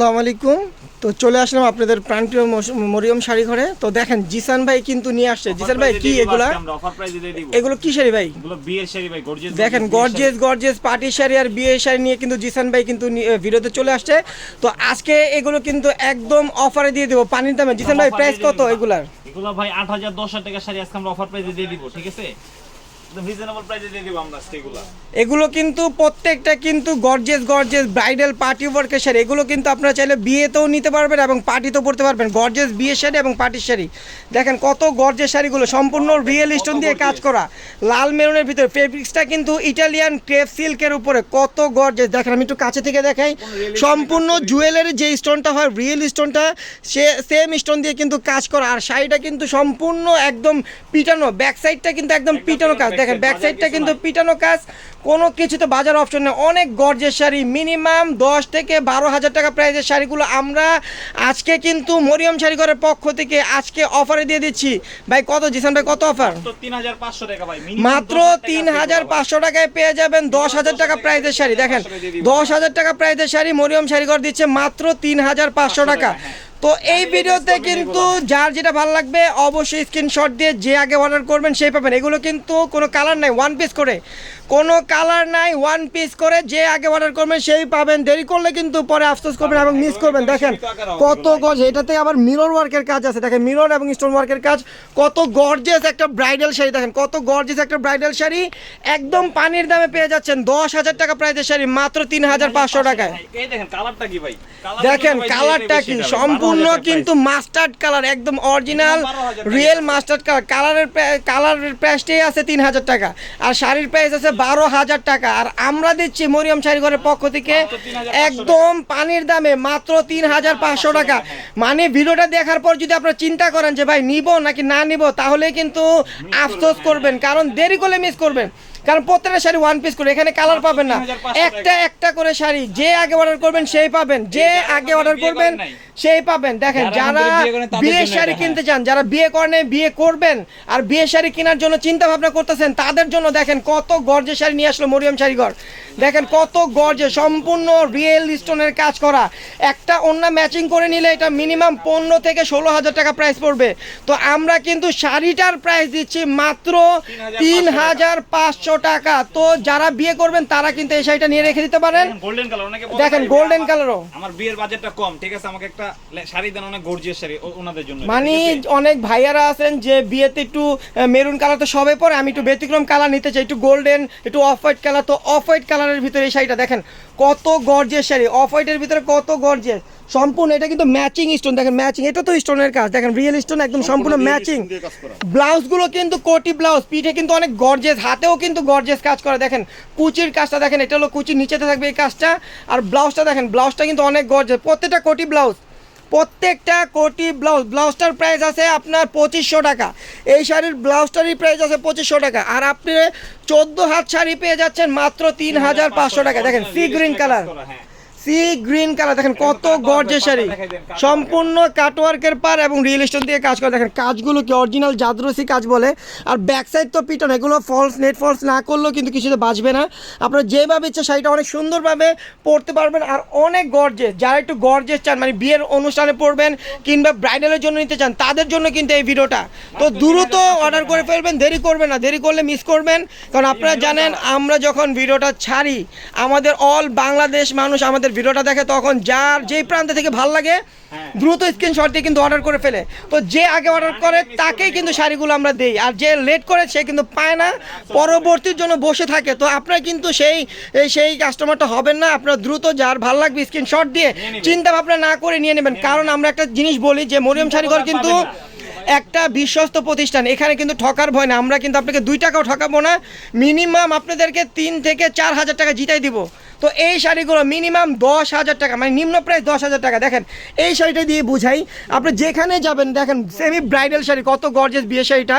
আসসালামু আলাইকুম। তো চলে আসলাম আপনাদের প্রাণপ্রিয় মরিয়ম শাড়ি ঘরে। তো দেখেন জিসান ভাই কিন্তু নিয়ে আসছে। জিসান ভাই কি এগুলা? এগুলো কি শাড়ি ভাই? বিয়ের শাড়ি ভাই গর্জিয়াস দেখেন গর্জেস গর্জেস পার্টি শাড়ি। আর বিয়ে শাড়ি নিয়ে কিন্তু জিসান ভাই কিন্তু ভিডিওতে চলে আসছে। তো আজকে এগুলো কিন্তু একদম অফারে দিয়ে দেবো পানির দামে। জিসান ভাই প্রাইস কত এগুলার? এগুলো ভাই 8000 10000 টাকা শাড়ি আজকে আমরা অফার প্রাইজে দিয়ে দিব ঠিক আছে? এগুলো কিন্তু প্রত্যেকটা কিন্তু গর্জেস গর্জেস ব্রাইডাল পার্টি ওয়ার্কের শাড়ি। এগুলো কিন্তু আপনারা চাইলে বিয়েতেও নিতে পারবেন এবং পার্টিতেও পড়তে পারবেন। গর্জেস বিয়ের শাড়ি এবং পার্টির শাড়ি। দেখেন কত গর্জেস শাড়িগুলো সম্পূর্ণ রিয়েল স্টোন দিয়ে কাজ করা। লাল মেরুনের ভিতরে ফেব্রিক্সটা কিন্তু ইটালিয়ান ক্রেপ সিল্কের উপরে। কত গর্জেস দেখেন আমি একটু কাছে থেকে দেখাই। সম্পূর্ণ জুয়েলারি যে স্টোনটা হয় রিয়েল স্টোনটা সে সেম স্টোন দিয়ে কিন্তু কাজ করা। আর শাড়িটা কিন্তু সম্পূর্ণ একদম পিটানো। ব্যাক সাইডটা কিন্তু একদম পিটানো কাজ। দেখেন ব্যাক সাইডটা কিন্তু পিটানো কাজ কোনো কিছুতে বাজার অপশন নেই। অনেক গর্জের শাড়ি মিনিমাম দশ থেকে বারো হাজার টাকা প্রাইসের শাড়িগুলো আমরা আজকে কিন্তু মরিয়ম শাড়িঘরের পক্ষ থেকে আজকে অফারে দিয়ে দিচ্ছি। ভাই কত জিসান ভাই কত অফার তো 3500 টাকা ভাই মাত্র তিন হাজার পাঁচশো টাকায় পেয়ে যাবেন দশ হাজার টাকা প্রাইজের শাড়ি। দেখেন দশ হাজার টাকা প্রাইজের শাড়ি মরিয়ম শাড়িঘর দিচ্ছে মাত্র তিন হাজার পাঁচশো টাকা। তো এই ভিডিওতে কিন্তু যার যেটা ভালো লাগবে, অবশ্যই স্ক্রিনশট দিয়ে যে আগে অর্ডার করবেন সেই পাবেন। এগুলো কিন্তু কোনো কালার নাই ওয়ান পিস করে। কোনো কালার নাই ওয়ান পিস করে যে আগে অর্ডার করবেন সেই পাবেন। দেরি করলে কিন্তু পরে আফসোস করবেন এবং মিস করবেন। দেখেন কত গজ এটাতে আবার মিরর ওয়ার্কের কাজ আছে। দেখেন মিরর এবং স্টোন ওয়ার্কের কাজ। কত গর্জেস একটা ব্রাইডাল শাড়ি দেখেন কত গর্জেস একটা ব্রাইডাল শাড়ি। একদম পানির দামে পেয়ে যাচ্ছেন দশ হাজার টাকা প্রাইজের শাড়ি মাত্র তিন হাজার পাঁচশো টাকায়। দেখেন কালারটা কি সম্পূর্ণ কিন্তু মাস্টার্ড কালার একদম অরিজিনাল রিয়েল মাস্টার্ড কালার কালারের কালারের প্রাইসটাই আছে তিন হাজার টাকা। আর শাড়ির প্রাইস আছে বারো হাজার টাকা। আর আমরা দিচ্ছি মরিয়ম শাড়ি ঘরের পক্ষ থেকে একদম পানির দামে মাত্র তিন হাজার পাঁচশো টাকা। মানে ভিডিওটা দেখার পর যদি আপনারা চিন্তা করেন যে ভাই নিব নাকি না নিব? তাহলে কিন্তু আফসোস করবেন। কারণ দেরি করলে মিস করবেন। কারণ প্রত্যেকটা শাড়ি ওয়ান পিস করে। এখানে কালার পাবেন না। একটা একটা করে শাড়ি। যে আগে অর্ডার করবেন সেই পাবেন। যে আগে অর্ডার করবেন। সেই পাবেন। দেখেন যারা বিয়ে শাড়ি কিনতে চান যারা বিয়ে করেন বিয়ে করবেন আর বিয়ে শাড়ি কেনার জন্য চিন্তা ভাবনা করতেছেন তাদের জন্য দেখেন কত গর্জে শাড়ি নিয়ে আসলো মরিয়ম শাড়িঘর। দেখেন কত গর্জে সম্পূর্ণ রিয়েল স্টোনের কাজ করা। একটা অন্য ম্যাচিং করে নিলে এটা মিনিমাম পনেরো থেকে ষোলো হাজার টাকা প্রাইস পড়বে। তো আমরা কিন্তু শাড়িটার প্রাইস দিচ্ছি মাত্র তিন হাজার পাঁচশো টাকা। তো যারা বিয়ে করবেন তারা কিন্তু এই শাড়িটা নিয়ে রেখে দিতে পারেন। দেখেন গোল্ডেন কালারও আমার বিয়ের বাজেটটা কম ঠিক আছে? আমাকে একটা শাড়ি দেন অনেক গর্জিয়াস শাড়ি ওনাদের জন্য। মানে? অনেক ভাইয়ারা আছেন যে বিয়েতে একটু মেরুন কালার তো সবে পরে আমি একটু ব্যতিক্রম কালার নিতে চাই একটু গোল্ডেন একটু অফ হোয়াইট কালার তো অফ হোয়াইট কালারের ভিতরে এই শাড়িটা দেখেন কত গর্জেস শাড়ি। অফ হোয়াইটের ভিতরে কত গর্জেস সম্পূর্ণ এটা কিন্তু ম্যাচিং স্টোন দেখেন ম্যাচিং এটা তো স্টোনের কাজ দেখেন রিয়েল স্টোন একদম সম্পূর্ণ ম্যাচিং ব্লাউজগুলো কিন্তু কোটি ব্লাউজ পিঠে কিন্তু অনেক গর্জেস হাতেও কিন্তু গর্জেস কাজ করে। দেখেন কুচির কাজটা দেখেন এটা হলো কুচির নিচেতে থাকবে এই কাজটা। আর ব্লাউজটা দেখেন ব্লাউজটা কিন্তু অনেক গর্জেস প্রত্যেকটা কোটি ব্লাউজ প্রত্যেকটা কোটি ব্লাউজ, ব্লাউজটার প্রাইস আছে আপনার পঁচিশশো টাকা। এই শাড়ির ব্লাউজটারই প্রাইস আছে পঁচিশশো টাকা। আর আপনি চোদ্দ হাত শাড়ি পেয়ে যাচ্ছেন মাত্র তিন হাজার পাঁচশো টাকা। দেখেন sea green colour sea green colour দেখেন কত গর্জের শাড়ি। সম্পূর্ণ কাটওয়ার্কের পার এবং রিয়েল স্টোন দিয়ে কাজ করে। দেখেন কাজগুলো কি অরিজিনাল জাদরসি কাজ বলে। আর ব্যাক সাইড তো পিটন এগুলো ফলস নেট ফলস না করলেও কিন্তু কিছুতে বাঁচবে না। আপনারা যেভাবে ইচ্ছে শাড়িটা অনেক সুন্দরভাবে পরতে পারবেন আর অনেক গর্জেস যারা একটু গর্জেস চান মানে বিয়ের অনুষ্ঠানে পরবেন কিংবা ব্রাইডালের জন্য নিতে চান তাদের জন্য কিন্তু এই ভিডিওটা তো দ্রুত অর্ডার করে ফেলবেন দেরি করবেন না দেরি করলে মিস করবেন। কারণ আপনারা জানেন আমরা যখন ভিডিওটা ছাড়ি আমাদের অল বাংলাদেশ মানুষ আমাদের ভিডিওটা দেখে তখন যার যেই প্রান্ত থেকে ভালো লাগে দ্রুত স্ক্রিনশট দিয়ে কিন্তু অর্ডার করে ফেলে। তো যে আগে অর্ডার করে তাকেই কিন্তু শাড়িগুলো আমরা দেই। আর যে লেট করে সে কিন্তু পায় না। পরবর্তীর জন্য বসে থাকে। তো আপনারা কিন্তু সেই সেই কাস্টমারটা হবেন না। আপনারা দ্রুত যার ভালো লাগবে স্ক্রিনশট দিয়ে চিন্তা ভাবনা না করে নিয়ে নেবেন। কারণ আমরা একটা জিনিস বলি যে মরিয়ম শাড়িঘর কিন্তু একটা বিশ্বস্ত প্রতিষ্ঠান। এখানে কিন্তু ঠকার ভয় না আমরা কিন্তু আপনাকে দুই টাকাও ঠকাবো না। মিনিমাম আপনাদেরকে তিন থেকে চার হাজার টাকা জিতাই দিব। তো এই শাড়িগুলো মিনিমাম দশ হাজার টাকা মানে নিম্ন প্রাইস দশ হাজার টাকা। দেখেন, এই শাড়িটা দিয়ে বুঝাই, আপনি যেখানে যাবেন, দেখেন সেমি ব্রাইডাল শাড়ি, কত গর্জেস বিয়ে শাড়িটা।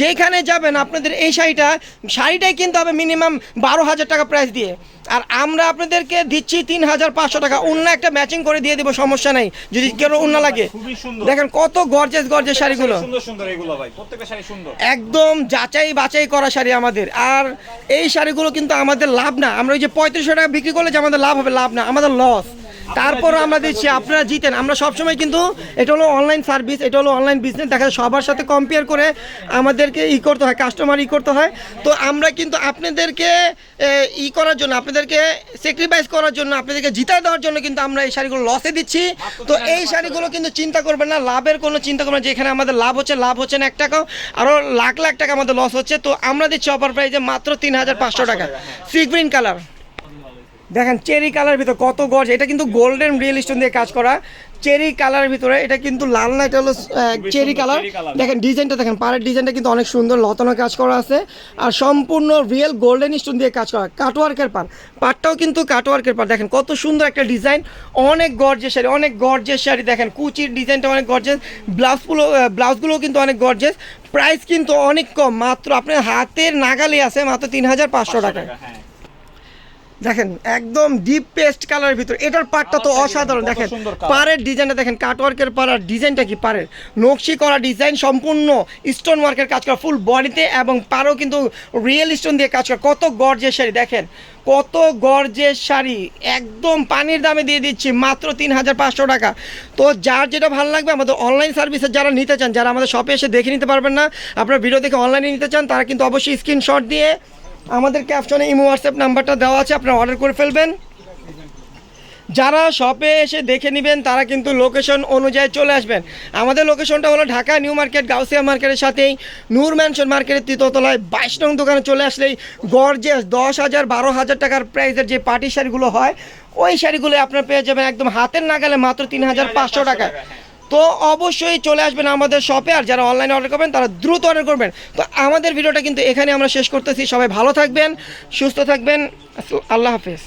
যেখানে যাবেন, আপনাদের এই শাড়িটা, শাড়িটাই কিনতে হবে মিনিমাম বারো হাজার টাকা প্রাইস দিয়ে। আর আমরা আপনাদেরকে দিচ্ছি তিন হাজার পাঁচশো টাকা। অন্য একটা ম্যাচিং করে দিয়ে দেবো সমস্যা নাই। যদি কেন অন্য লাগে। দেখেন কত গর্জেস গর্জেস শাড়িগুলো। একদম যাচাই বাছাই করা শাড়ি আমাদের। আর এই শাড়িগুলো কিন্তু আমাদের লাভ না। আমরা ওই যে পঁয়ত্রিশশো টাকা বিক্রি করলে যে আমাদের লাভ হবে লাভ না। আমাদের লস তারপরও আমরা দিচ্ছি, আপনারা জিতেন। আমরা সবসময় কিন্তু এটা হলো অনলাইন সার্ভিস এটা হলো অনলাইন বিজনেস দেখা যায় সবার সাথে কম্পেয়ার করে আমাদেরকে ই করতে হয় কাস্টমার ই করতে হয়। তো আমরা কিন্তু আপনাদেরকে ই করার জন্য, আপনাদেরকে স্যাক্রিফাইস করার জন্য, আপনাদেরকে জিতায় দেওয়ার জন্য কিন্তু আমরা এই শাড়িগুলো লসে দিচ্ছি। তো এই শাড়িগুলো কিন্তু চিন্তা করবেন না, লাভের কোনো চিন্তা করবেন না। যে এখানে আমাদের লাভ হচ্ছে লাভ হচ্ছে না এক টাকাও। আরও লাখ লাখ টাকা আমাদের লস হচ্ছে। তো আমরা দিচ্ছি অফার প্রাইজে মাত্র তিন হাজার পাঁচশো টাকা। সি গ্রিন কালার দেখেন চেরি কালার ভিতর কত গজ এটা কিন্তু গোল্ডেন রিয়েল স্টোন দিয়ে কাজ করা। চেরি কালারের ভিতরে এটা কিন্তু লাল না এটা হলো চেরি কালার। দেখেন ডিজাইনটা দেখেন পাড়ের ডিজাইনটা কিন্তু অনেক সুন্দর লতানো কাজ করা আছে। আর সম্পূর্ণ রিয়েল গোল্ডেন স্টোন দিয়ে কাজ করা কাটওয়ার্কের পার পাটটাও কিন্তু কাটওয়ার্কের পার দেখেন কত সুন্দর একটা ডিজাইন অনেক গর্জের শাড়ি অনেক গর্জের শাড়ি। দেখেন কুচির ডিজাইনটা অনেক গর্জেস ব্লাউজগুলো ব্লাউজগুলোও কিন্তু অনেক গর্জেস প্রাইস কিন্তু অনেক কম মাত্র আপনার হাতের নাগালে আছে মাত্র তিন হাজার পাঁচশো টাকা হ্যাঁ। দেখেন একদম ডিপ পেস্ট কালারের ভিতর। এটার পাটটা তো অসাধারণ দেখেন। পাড়ের ডিজাইনটা দেখেন কাটওয়ার্কের পার আর ডিজাইনটা কি পাড়ের? নকশি করা ডিজাইন সম্পূর্ণ স্টোন ওয়ার্কের কাজ করা ফুল বডিতে এবং পারও কিন্তু রিয়েল স্টোন দিয়ে কাজ করা। কত গর্জের শাড়ি দেখেন। কত গর্জের শাড়ি একদম পানির দামে দিয়ে দিচ্ছি মাত্র তিন হাজার পাঁচশো টাকা। তো যার যেটা ভালো লাগবে আমাদের অনলাইন সার্ভিসে যারা নিতে চান যারা আমাদের শপে এসে দেখে নিতে পারবেন না আপনার ভিডিও দেখে অনলাইনে নিতে চান তারা কিন্তু অবশ্যই স্ক্রিনশট দিয়ে আমাদের ক্যাপশনে ইমো হোয়াটসঅ্যাপ নাম্বারটা দেওয়া আছে, আপনারা অর্ডার করে ফেলবেন। যারা শপে এসে দেখে নেবেন, তারা কিন্তু লোকেশন অনুযায়ী চলে আসবেন। আমাদের লোকেশনটা হলো ঢাকা নিউ মার্কেট, গাউসিয়া মার্কেটের সাথেই নূর ম্যানশন মার্কেটের তৃতীয়তলায় বাইশ নং দোকানে চলে আসলেই গর্জেস দশ হাজার বারো হাজার টাকার প্রাইসের যে পার্টি শাড়িগুলো হয়, ওই শাড়িগুলো আপনার পেয়ে যাবেন একদম হাতের নাগালে মাত্র তিন হাজার পাঁচশো টাকায়। তো অবশ্যই চলে আসবেন আমাদের শপে আর যারা অনলাইনে অর্ডার করবেন, তারা দ্রুত অর্ডার করবেন। তো আমাদের ভিডিওটা কিন্তু এখানে আমরা শেষ করতেছি। সবাই ভালো থাকবেন, সুস্থ থাকবেন। আল্লাহ হাফেজ।